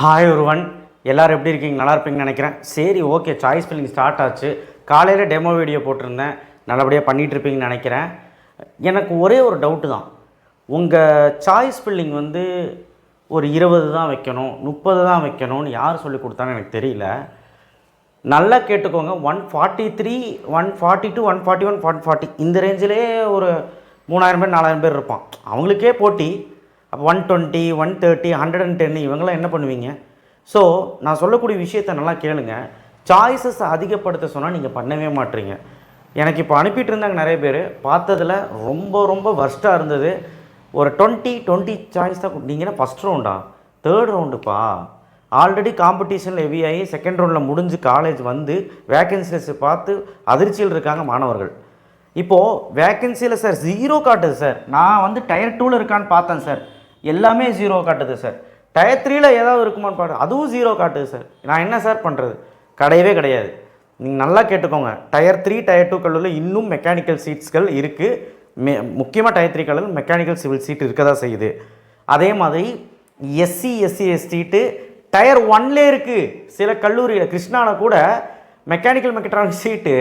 Hi ஒருவன் எல்லோரும் எப்படி இருக்கீங்க? நல்லா இருப்பீங்கன்னு நினைக்கிறேன். சரி ஓகே சாய்ஸ் ஃபில்லிங் ஸ்டார்ட் ஆச்சு. காலையில் டெமோ வீடியோ போட்டிருந்தேன். நல்லபடியாக பண்ணிகிட்டு இருப்பீங்கன்னு நினைக்கிறேன். எனக்கு ஒரே ஒரு டவுட்டு தான். உங்கள் சாய்ஸ் ஃபில்லிங் வந்து ஒரு இருபது தான் வைக்கணும் முப்பது தான் வைக்கணும்னு யார் சொல்லி கொடுத்தான்னு எனக்கு தெரியல. நல்லா கேட்டுக்கோங்க. One forty three one forty two one forty one one forty இந்த ரேஞ்சிலே ஒரு மூணாயிரம் பேர் நாலாயிரம் பேர் இருப்பான். அவங்களுக்கே போட்டி. அப்போ one twenty one thirty hundred and ten இவங்கெல்லாம் என்ன பண்ணுவீங்க? ஸோ நான் சொல்லக்கூடிய விஷயத்த நல்லா கேளுங்க. சாய்ஸஸ் அதிகப்படுத்த சொன்னால் நீங்கள் பண்ணவே மாட்டீங்க. எனக்கு இப்போ அனுப்பிட்டு இருந்தாங்க நிறைய பேர். பார்த்ததில் ரொம்ப ரொம்ப வர்ஸ்ட்டாக இருந்தது. ஒரு டுவெண்ட்டி டுவெண்ட்டி சாய்ஸ் தான் கொடுத்தீங்கன்னா ஃபஸ்ட் ரவுண்டா தேர்ட் ரவுண்டுப்பா ஆல்ரெடி காம்படிஷனில் ஹெவி ஆகி செகண்ட் ரவுண்டில் முடிஞ்சு காலேஜ் வந்து வேகன்சிஸ் பார்த்து அதிர்ச்சியில் இருக்காங்க மாணவர்கள். இப்போது வேகன்சியில் சார் ஜீரோ காட்டுது சார் நான் வந்து டயர் டூவில் இருக்கான்னு பார்த்தேன் சார் எல்லாமே ஜீரோ காட்டுது சார் டயர் த்ரீயில் ஏதாவது இருக்குமான்னு பாரு. அதுவும் ஜீரோ காட்டுது சார் நான் என்ன சார் பண்ணுறது கிடையவே கிடையாது. நீங்கள் நல்லா கேட்டுக்கோங்க. டயர் த்ரீ டயர் டூ கல்லூரில் இன்னும் மெக்கானிக்கல் சீட்ஸ்கள் இருக்குது மெ முக்கியமாக டயர் த்ரீ கல்லூரில் மெக்கானிக்கல் சிவில் சீட் இருக்க தான் செய்யுது. அதே மாதிரி எஸ்சி எஸ்சி எஸ்டிட்டு டயர் ஒன்லே இருக்குது சில கல்லூரியில் கிருஷ்ணாவில் கூட mechanical mechatronic seat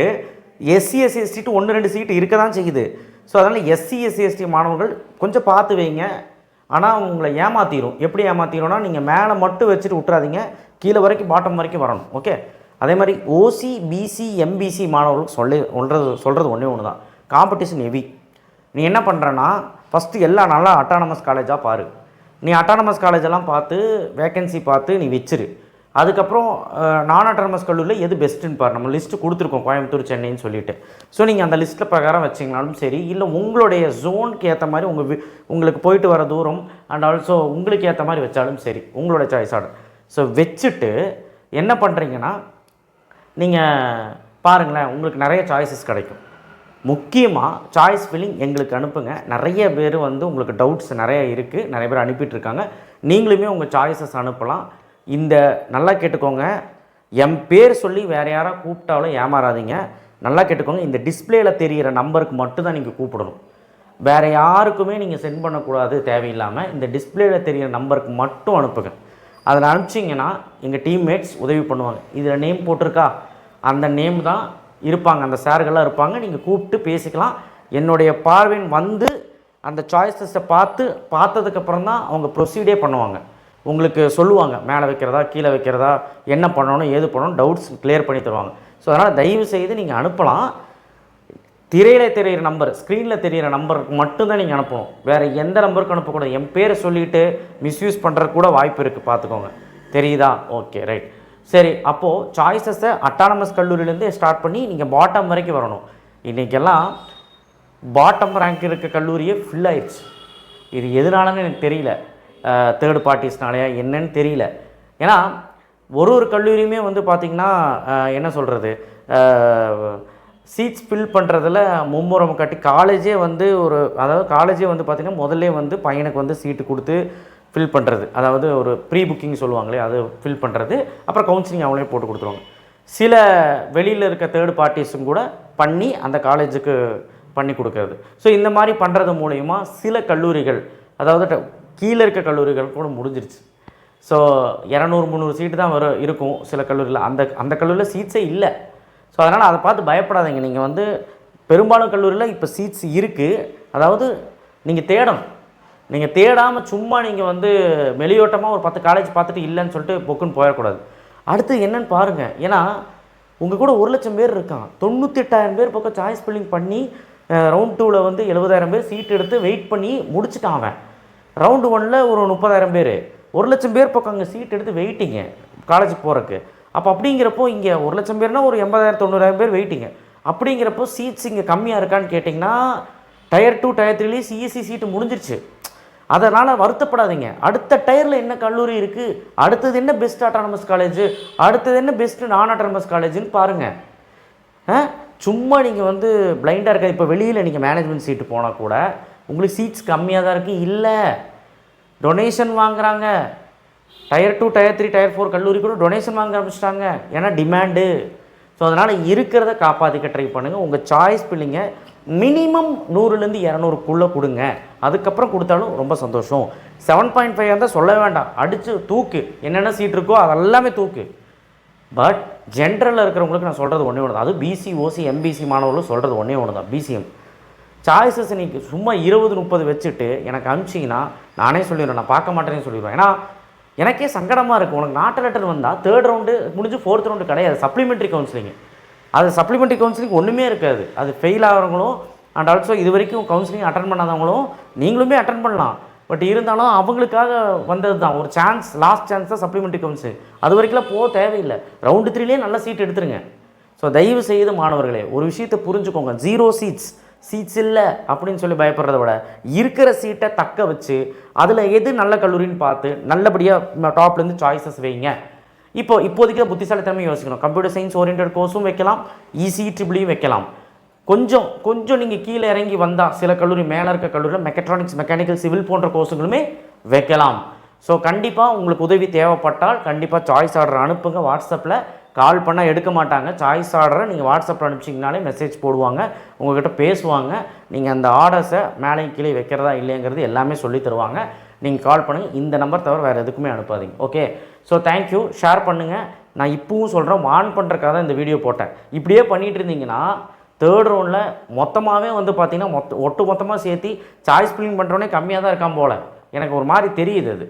SC SC எஸ்டிட்டு ஒன்று ரெண்டு சீட்டு இருக்க தான் செய்யுது. ஸோ அதனால் எஸ்சி எஸ்சி எஸ்டி மாணவர்கள் கொஞ்சம் பார்த்து வைங்க. ஆனால் உங்களை ஏமாற்றிடும் எப்படி ஏமாற்றிடும்னா நீங்கள் மேலே மட்டும் வச்சுட்டு விட்றாதீங்க கீழே வரைக்கும் பாட்டம் வரைக்கும் வரணும். ஓகே அதே மாதிரி ஓசி பிசி எம்பிசி மாணவர்களுக்கு சொல்லி சொல்கிறது சொல்கிறது ஒன்றே ஒன்று தான் காம்படிஷன் ஹெவி நீ என்ன பண்ணுறன்னா ஃபஸ்ட்டு எல்லா நல்லா அட்டானமஸ் காலேஜாக பாரு. நீ அட்டானமஸ் காலேஜெல்லாம் பார்த்து வேக்கன்சி பார்த்து நீ வச்சிரு. அதுக்கப்புறம் நான் அட்டானமஸ் கல்லூரியில் எது பெஸ்ட்டுன்னு பாரு நம்ம லிஸ்ட்டு கொடுத்துருக்கோம் கோயம்புத்தூர் சென்னைன்னு சொல்லிட்டு. ஸோ நீங்கள் அந்த லிஸ்ட்டில் பிரகாரம் வச்சிங்கனாலும் சரி இல்லை உங்களுடைய ஜோனுக்கு ஏற்ற மாதிரி உங்கள் வி- உங்களுக்கு போயிட்டு வர தூரம் அண்ட் ஆல்சோ உங்களுக்கு ஏற்ற மாதிரி வச்சாலும் சரி உங்களோட சாய்ஸ் ஆர்டர் ஸோ வச்சுட்டு என்ன பண்ணுறீங்கன்னா நீங்கள் பாருங்களேன் உங்களுக்கு நிறைய சாய்ஸஸ் கிடைக்கும். முக்கியமாக சாய்ஸ் ஃபில்லிங் எங்களுக்கு அனுப்புங்க. நிறைய பேர் வந்து உங்களுக்கு டவுட்ஸ் நிறைய இருக்குது நிறைய பேர் அனுப்பிட்டுருக்காங்க நீங்களுமே உங்கள் சாய்ஸஸ் அனுப்பலாம். இந்த நல்லா கேட்டுக்கோங்க. என் பேர் சொல்லி வேறு யாராவது கூப்பிட்டாலும் ஏமாறாதீங்க. நல்லா கேட்டுக்கோங்க. இந்த டிஸ்பிளேயில் தெரிகிற நம்பருக்கு மட்டும் தான் நீங்கள் கூப்பிடணும். வேறு யாருக்குமே நீங்கள் சென்ட் பண்ணக்கூடாது தேவையில்லாமல் இந்த டிஸ்பிளேயில் தெரிகிற நம்பருக்கு மட்டும் அனுப்புங்க. அதில் அனுப்பிச்சிங்கன்னா எங்கள் டீம்மேட்ஸ் உதவி பண்ணுவாங்க. இதில் நேம் போட்டிருக்கா? அந்த நேம் தான் இருப்பாங்க. அந்த சார்கள்லாம் இருப்பாங்க. நீங்கள் கூப்பிட்டு பேசிக்கலாம். என்னுடைய பார்வையின் வந்து அந்த சாய்ஸஸை பார்த்து பார்த்ததுக்கப்புறம் தான் அவங்க ப்ரொசீடே பண்ணுவாங்க. உங்களுக்கு சொல்லுவாங்க மேலே வைக்கிறதா கீழே வைக்கிறதா என்ன பண்ணணும் ஏது பண்ணணும் டவுட்ஸ் கிளியர் பண்ணி தருவாங்க. ஸோ அதனால் தயவு செய்து நீங்கள் அனுப்பலாம். திரையில் தெரிகிற நம்பர் ஸ்க்ரீனில் தெரியிற நம்பருக்கு மட்டும்தான் நீங்கள் அனுப்பணும். வேறு எந்த நம்பருக்கும் அனுப்பக்கூடாது. என் பேரை சொல்லிட்டு மிஸ்யூஸ் பண்ணுற கூட வாய்ப்பு இருக்குது பார்த்துக்கோங்க. தெரியுதா? ஓகே ரைட் சரி அப்போது சாய்ஸஸை அட்டானமஸ் கல்லூரியிலேருந்து ஸ்டார்ட் பண்ணி நீங்கள் பாட்டம் வரைக்கும் வரணும். இன்றைக்கெல்லாம் பாட்டம் ரேங்க் இருக்க கல்லூரியே ஃபில் ஆயிடுச்சு இது எதனாலன்னு எனக்கு தெரியல. தேர்ட் பார்ட்டிஸ்னாலேயா என்னன்னு தெரியல. ஏன்னா ஒரு ஒரு கல்லூரியுமே வந்து பார்த்திங்கன்னா என்ன சொல்கிறது சீட்ஸ் ஃபில் பண்ணுறதுல மும்முரம் காட்டி காலேஜே வந்து ஒரு அதாவது காலேஜே வந்து பார்த்திங்கன்னா முதல்ல வந்து பையனுக்கு வந்து சீட்டு கொடுத்து ஃபில் பண்ணுறது அதாவது ஒரு ப்ரீ புக்கிங் சொல்லுவாங்களே அது ஃபில் பண்ணுறது அப்புறம் கவுன்சிலிங் அவங்களே போட்டு கொடுத்துருவாங்க. சில வெளியில் இருக்க தேர்ட் பார்ட்டிஸும் கூட பண்ணி அந்த காலேஜுக்கு பண்ணி கொடுக்கறது. ஸோ இந்த மாதிரி பண்ணுறது மூலயமா சில கல்லூரிகள் அதாவது ட- கீழே இருக்க கல்லூரிகள் கூட முடிஞ்சிருச்சு. ஸோ இரநூறு முந்நூறு சீட்டு தான் வரும் இருக்கும் சில கல்லூரியில். அந்த அந்த கல்லூரியில் சீட்ஸே இல்லை. ஸோ அதனால் அதை பார்த்து பயப்படாதீங்க. நீங்கள் வந்து பெரும்பாலும் கல்லூரியில் இப்போ சீட்ஸ் இருக்குது அதாவது நீங்கள் தேடணும். நீங்கள் தேடாமல் சும்மா நீங்கள் வந்து வெளியோட்டமாக ஒரு பத்து காலேஜ் பார்த்துட்டு இல்லைன்னு சொல்லிட்டு பொக்குன்னு போயிடக்கூடாது. அடுத்து என்னன்னு பாருங்கள் ஏன்னா உங்கள் கூட ஒரு லட்சம் பேர் இருக்கான் தொண்ணூத்தெட்டாயிரம் பேர் பக்கம் சாய்ஸ் ஃபில்லிங் பண்ணி ரவுண்ட் டூவில் வந்து எழுபதாயிரம் பேர் சீட் எடுத்து வெயிட் பண்ணி முடிச்சுட்டான் அவன். ரவுண்டு ஒன்ல ஒரு முப்பதாயிரம் பேர். ஒரு லட்சம் பேர் பக்கம் அங்கே சீட் எடுத்து வெயிட்டிங்க காலேஜுக்கு போகிறக்கு அப்போ அப்படிங்கிறப்போ இங்கே ஒரு லட்சம் பேர்னா ஒரு எண்பதாயிரம் தொண்ணூறாயிரம் பேர் வெயிட்டிங்க அப்படிங்கிறப்போ சீட்ஸ் இங்கே கம்மியாக இருக்கான்னு கேட்டிங்கன்னா டயர் டூ டயர் த்ரீலேயே சிஎஸ்சி சீட்டு முடிஞ்சிருச்சு. அதனால் வருத்தப்படாதீங்க. அடுத்த டயரில் என்ன கல்லூரி இருக்குது அடுத்தது என்ன பெஸ்ட் ஆட்டானமஸ் காலேஜ் அடுத்தது என்ன பெஸ்ட் நான் ஆட்டானமஸ் காலேஜுன்னு பாருங்கள் ஆ? சும்மா நீங்கள் வந்து பிளைண்டாக இருக்க இப்போ வெளியில் நீங்கள் மேனேஜ்மெண்ட் சீட்டு போனால் கூட உங்களுக்கு சீட்ஸ் கம்மியாக தான் இருக்குது இல்லை. டொனேஷன் வாங்குறாங்க. Tier two tier three tier four கல்லூரி கூட டொனேஷன் வாங்க ஆரம்பிச்சிட்டாங்க. ஏன்னா டிமாண்டு ஸோ அதனால் இருக்கிறத காப்பாற்றிக்க ட்ரை பண்ணுங்கள் உங்கள் சாய்ஸ் பிள்ளைங்க மினிமம் நூறுலேருந்து இரநூறுக்குள்ளே கொடுங்க. அதுக்கப்புறம் கொடுத்தாலும் ரொம்ப சந்தோஷம். செவன் பாயிண்ட் ஃபைவ் இருந்தால் சொல்ல வேண்டாம். அடித்து தூக்கு. என்னென்ன சீட் இருக்கோ அதெல்லாமே தூக்கு. பட் ஜென்ரலில் இருக்கிறவங்களுக்கு நான் சொல்கிறது ஒன்றே ஒன்று தான் அது பிசி ஓசி எம்பிசி மாணவர்களும் சொல்கிறது ஒன்றே ஒன்று தான் பிசிஎம் சாய்ஸஸ் இன்னைக்கு சும்மா இருபது முப்பது வச்சுட்டு எனக்கு அனுப்பிச்சிங்கன்னா நானே சொல்லிடுவேன் நான் பார்க்க மாட்டேன்னு சொல்லிடுவேன். ஏன்னா எனக்கே சங்கடமாக இருக்கும் உனக்கு நாட்டு லெட்டர் வந்தால் தேர்ட் ரவுண்டு முடிஞ்சு ஃபோர்த் ரவுண்டு கிடையாது. சப்ளிமெண்ட்ரி கவுன்சிலிங் அது சப்ளிமெண்ட்ரி கவுன்சிலிங் ஒன்றுமே இருக்காது. அது ஃபெயில் ஆகிறவங்களும் அண்ட் ஆல்சோ இது வரைக்கும் கவுன்சிலிங் அட்டன் பண்ணாதவங்களும் நீங்களுமே அட்டன் பண்ணலாம். பட் இருந்தாலும் அவங்களுக்காக வந்தது தான். ஒரு சான்ஸ் லாஸ்ட் சான்ஸ் தான் சப்ளிமெண்ட்ரி கவுன்சிலிங் அது வரைக்கும்லாம் போக தேவையில்லை. ரவுண்டு த்ரீலேயே நல்ல சீட் எடுத்துருங்க. ஸோ தயவு செய்து மாணவர்களே ஒரு விஷயத்தை புரிஞ்சுக்கோங்க. ஜீரோ சீட்ஸ் சீட்ஸ் இல்லை அப்படின்னு சொல்லி பயப்படுறத விட இருக்கிற சீட்டை தக்க வச்சு அதில் எது நல்ல கல்லூரின்னு பார்த்து நல்லபடியாக டாப்லேருந்து சாய்ஸஸ் வைங்க. இப்போ இப்போதைக்கு புத்திசாலித்தனமே யோசிக்கணும். கம்ப்யூட்டர் சயின்ஸ் ஓரியன்ட் கோர்ஸும் வைக்கலாம் இசி ட்ரிபிளியும் e வைக்கலாம். கொஞ்சம் கொஞ்சம் நீங்கள் கீழே இறங்கி வந்தால் சில கல்லூரி மேலே இருக்க கல்லூரியில் மெக்கட்ரானிக்ஸ் மெக்கானிக்கல் சிவில் போன்ற கோர்ஸுகளுமே வைக்கலாம். ஸோ கண்டிப்பாக உங்களுக்கு உதவி தேவைப்பட்டால் கண்டிப்பாக சாய்ஸ் ஆர்டர் அனுப்புங்க. வாட்ஸ்அப்பில் கால் பண்ணால் எடுக்க மாட்டாங்க. சாய்ஸ் ஆர்டரை நீங்கள் வாட்ஸ்அப்பில் அனுப்பிச்சிங்கனாலே மெசேஜ் போடுவாங்க. உங்கள்கிட்ட பேசுவாங்க. நீங்கள் அந்த ஆர்டர்ஸை மேலே கீழே வைக்கிறதா இல்லைங்கிறது எல்லாமே சொல்லி தருவாங்க. நீங்கள் கால் பண்ணுங்கள் இந்த நம்பர் தவிர வேறு எதுக்குமே அனுப்பாதீங்க. Okay so thank you share பண்ணுங்கள் நான் இப்பவும் சொல்கிறேன் வான் பண்ணுறக்காக தான் இந்த வீடியோ போட்டேன். இப்படியே பண்ணிகிட்டு இருந்தீங்கன்னா தேர்ட் ரவுண்டில் மொத்தமாகவே வந்து பார்த்தீங்கன்னா மொத்த ஒட்டு மொத்தமாக சேர்த்து சாய்ஸ் ஃபில்லிங் பண்ணுறவனே கம்மியாக தான் இருக்கான் போல். எனக்கு ஒரு மாதிரி தெரியுது அது.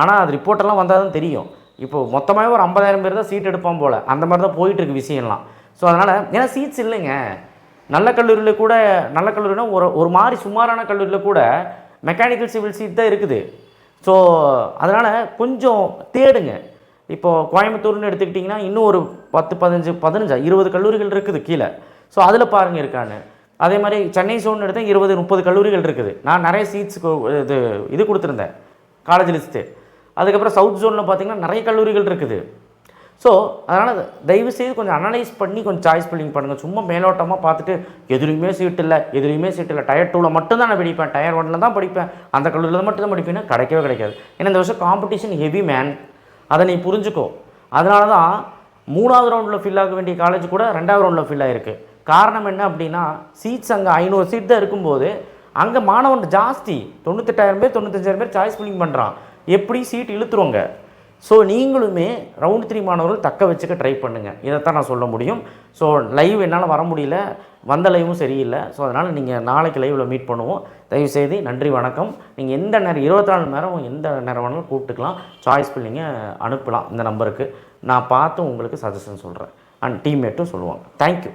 ஆனால் அது ரிப்போர்ட்டெல்லாம் வந்தால் தான் தெரியும். இப்போ மொத்தமாகவே ஒரு ஐம்பதாயிரம் பேர் தான் சீட் எடுப்பான் போல். அந்த மாதிரி தான் போயிட்டுருக்கு விஷயம்லாம். ஸோ அதனால் ஏன்னா சீட்ஸ் இல்லைங்க. நல்ல கல்லூரியில் கூட நல்ல கல்லூரினா ஒரு ஒரு மாதிரி சுமாரான கல்லூரியில் கூட மெக்கானிக்கல் சிவில் சீட் தான் இருக்குது. ஸோ அதனால் கொஞ்சம் தேடுங்க. இப்போது கோயம்புத்தூர்னு எடுத்துக்கிட்டிங்கன்னா இன்னும் ஒரு பத்து பதினஞ்சு பதினஞ்சா இருபது கல்லூரிகள் இருக்குது கீழே. ஸோ அதில் பாருங்கள் இருக்கான்னு. அதே மாதிரி சென்னை சோன் எடுத்தால் இருபது முப்பது கல்லூரிகள் இருக்குது. நான் நிறைய சீட்ஸுக்கு இது இது கொடுத்துருந்தேன். காலேஜ் லிஸ்ட்டு அதுக்கப்புறம் சவுத் ஜோனில் பார்த்தீங்கன்னா நிறைய கல்லூரிகள் இருக்குது. ஸோ அதனால் தயவு செய்து கொஞ்சம் அனலைஸ் பண்ணி கொஞ்சம் சாய்ஸ் பில்லிங் பண்ணுங்கள் சும்மா மேலோட்டமாக பார்த்துட்டு எதுலையுமே சீட் இல்லை எதுலையுமே சீட் இல்லை. டயர் டூவில் மட்டும்தான் நான் படிப்பேன் டயர் ஒன்னில் தான் படிப்பேன். அந்த கல்லூரியில் மட்டும் தான் படிப்பேன்னா கிடைக்கவே கிடைக்காது. ஏன்னா இந்த வருஷம் காம்படிஷன் ஹெவி மேன் அதை நீ புரிஞ்சுக்கோ. அதனால தான் மூணாவது ரவுண்டில் ஃபில் ஆக வேண்டிய காலேஜ் கூட ரெண்டாவது ரவுண்டில் ஃபில் ஆகிருக்கு காரணம் என்ன அப்படின்னா சீட்ஸ் அங்கே ஐநூறு சீட் தான் இருக்கும்போது அங்கே மாணவன் ஜாஸ்தி. தொண்ணூத்தெட்டாயிரம் பேர் தொண்ணூத்தஞ்சாயிரம் பேர் சாய்ஸ் ஃபில்லிங் பண்ணுறான் எப்படி சீட் இழுத்துருவோங்க? ஸோ நீங்களுமே ரவுண்ட் த்ரீ மாணவர்கள் தக்க வச்சுக்க ட்ரை பண்ணுங்கள் இதைத்தான் நான் சொல்ல முடியும். ஸோ லைவ் என்னால் வர முடியல. வந்த லைவும் சரியில்லை. ஸோ அதனால் நீங்கள் நாளைக்கு லைவில் மீட் பண்ணுவோம். தயவுசெய்து நன்றி வணக்கம். நீங்கள் எந்த நேரம் இருபத்தி நாலு நேரம் எந்த நேரம் வேணாலும் கூப்பிட்டுக்கலாம். சாய்ஸ் பில்லிங்க அனுப்பலாம். இந்த நம்பருக்கு நான் பார்த்து உங்களுக்கு சஜஷன் சொல்கிறேன் அண்ட் டீம்மேட்டும் சொல்லுவாங்க. தேங்க்யூ